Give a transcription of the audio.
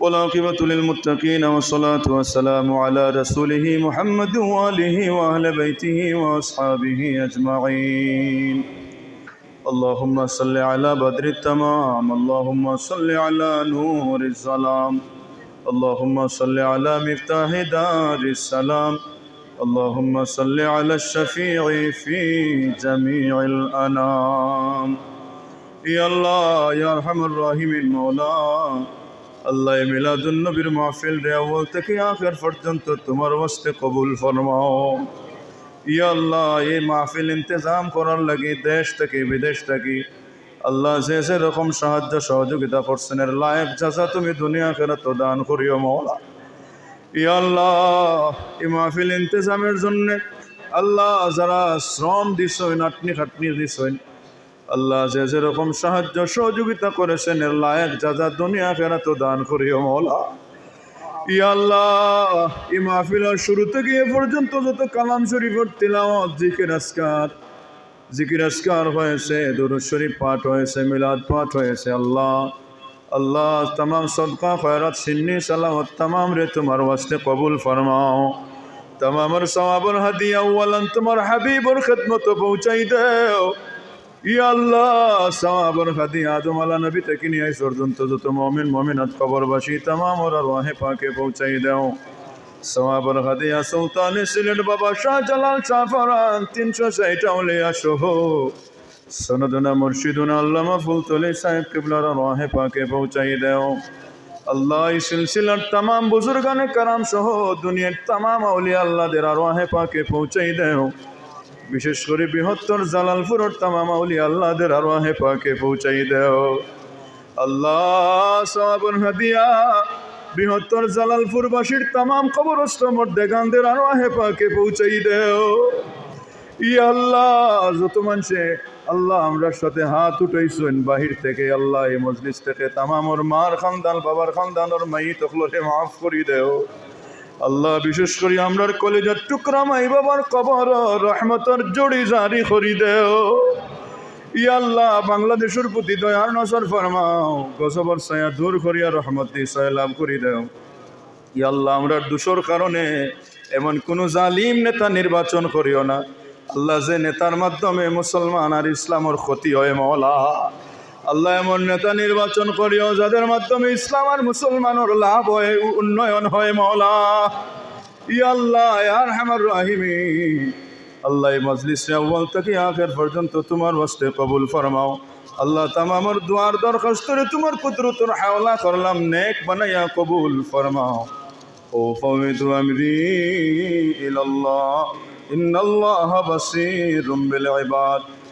والعاقبة للمتقين والصلاة والسلام على رسوله محمد وآله وأهل بيته وأصحابه أجمعين. اللهم صل على بدر التمام اللهم صل على نور الظلام اللهم صل على مفتاح دار السلام اللهم صل على الشفيع في جميع الأنام. আল্লাহ মাহফিল পর্যন্ত তোমার কবুল মাহফিল করার দেশ থেকে বিদেশ থেকে আল্লাহ যে যে রকম সাহায্য সহযোগিতা করছেন, এর লাইফ যাচা তুমি দুনিয়া খেরাত দান করিও মৌলা ইয়া এই মাহফিল ইন্তজামের জন্য আল্লাহ যারা শ্রম দিছইন আটনি খাটনি দিছইন আল্লাহ যে যেরকম সাহায্য সহযোগিতা করেছেন, এর লায়ক যা যা দুনিয়া ফেরাত দান করিও মৌলা। ইয়াল্লাহ ই মাহফিলার শুরুতে গিয়ে পর্যন্ত যত কালাম শরীফের তিলাওয়াত, জিকির আসকার জিকির আসকার হয়েছে, দুরুদ শরীফ পাঠ হয়েছে, মিলাদ পাঠ হয়েছে, আল্লাহ আল্লাহ, তমাম সদকা, খয়রাত, সিন্নি সালামত তমাম রে তোমার ওয়াস্তে কবুল ফরমাও। তমামর সওয়াবুল হাদিয়া ওয়ালান তোমার হাবিবর খেদমত পৌঁছাই দেও। ইয়াল্লাহ সাহাবর খাদি আদম আলা নবী থেকে নিয়ে আস পর্যন্ত যত মমিন, মমিনাত খবরবাসী তামাম ওরা রহে পাকে পৌঁছাই দাও। সাহাবর খাদিয়া সুলতানি সিলেট বাবা শাহ জালাল সাফরান, তিনশো ষাট আউলিয়া সহ। সনদনা মুর্শিদুনা আল্লামা ফুলতলি সাহেব কিবলার রহে পাকে পৌঁছাই দাও। আল্লাহ সিলসিলার তাম বুজুর্গানে কারাম সহ দুনিয়ার তাম আউলিয়া আল্লাহ দেরা রহে পাকে পৌঁছাই দাও। বিশেষ করে বৃহত্তর জালালপুরের তামাম আউলিয়া আল্লাহদের আরোহে পাকে পৌঁছাই দেও। আল্লাহ সাহাবুল হাদিয়া, বৃহত্তর জালালপুরবাসীর তামাম কবরস্থ মর্দেগানদের আরোহে পাকে পৌঁছাই দেও। ই আল্লাহ, যত মানুষে আল্লাহ আমরার সাথে হাত উঠাইছেন, বাহির থেকে আল্লাহ এই মজলিস থেকে তামামর মার খানদান, বাবার খানদানর মাই তখলরে মাফ করি দেও। আল্লাহ বিশেষ করে আমরার কলেজের টুকরা মাই বাবার কবর, রহমতর জড়ি জারি করি দেও। ই আল্লাহ, বাংলাদেশের প্রতি দয়ার নজর ফরমাও, গজবর ছায়া দূর করিয়া রহমত লাভ করি দেও। ই আল্লাহ আমরা দোষর কারণে এমন কোনো জালিম নেতা নির্বাচন করিও না। আল্লাহ যে নেতার মাধ্যমে মুসলমান আর ইসলামের ক্ষতি হয়, মওলা। আল্লাহ এমন নেতা নির্বাচন করিও যাদের মাধ্যমে ইসলাম আর মুসলমানের লাভ হয় উন্নয়ন হয় মৌলা ই আল্লাহ আর হ্যামার রাহিমি আল্লাহ মজলিস আউ্বাল থেকে আখের পর্যন্ত তোমার হস্তে কবুল ফরমাও। আল্লাহ তামামর দুয়ার দরখাস্ত দরখাস্তরে তোমার পুত্র কুদরতুর হাওলা করলাম, নেক বানাইয়া কবুল ফরমাও। ও ফমিদু আমরি ইলাল্লাহ, ইন্নাল্লাহ বাসীরুম বিল ইবাদ।